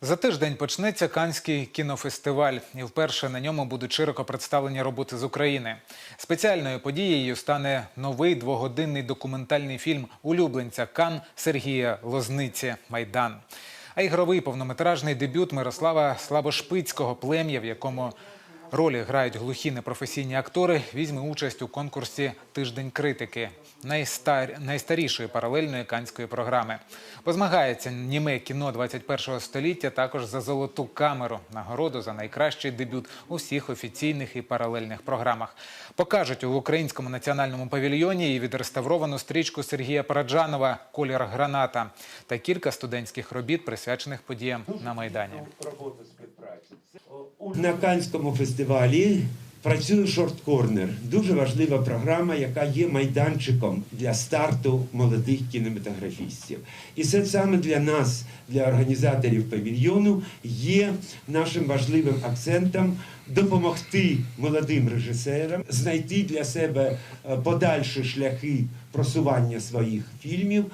За тиждень почнеться Канський кінофестиваль, і вперше на ньому будуть широко представлені роботи з України. Спеціальною подією стане новий двогодинний документальний фільм улюбленця Кан Сергія Лозниці Майдан. А ігровий повнометражний дебют Мирослава Слабошпицького плем'я, в якому ролі грають глухі непрофесійні актори, візьме участь у конкурсі Тиждень критики найстар... найстарішої паралельної канської програми. Позмагається німе кіно 21-го століття також за золоту камеру, нагороду за найкращий дебют у всіх офіційних і паралельних програмах. Покажуть у українському національному павільйоні і відреставровану стрічку Сергія Параджанова Колір граната та кілька студентських робіт, присвячених подіям на майдані. На Канському фестивалі працює шорт-корнер. Дуже важлива програма, яка є майданчиком для старту молодих кінематографістів. І це саме для нас, для організаторів павільйону, є нашим важливим акцентом допомогти молодим режисерам знайти для себе е, подальші шляхи просування своїх фільмів.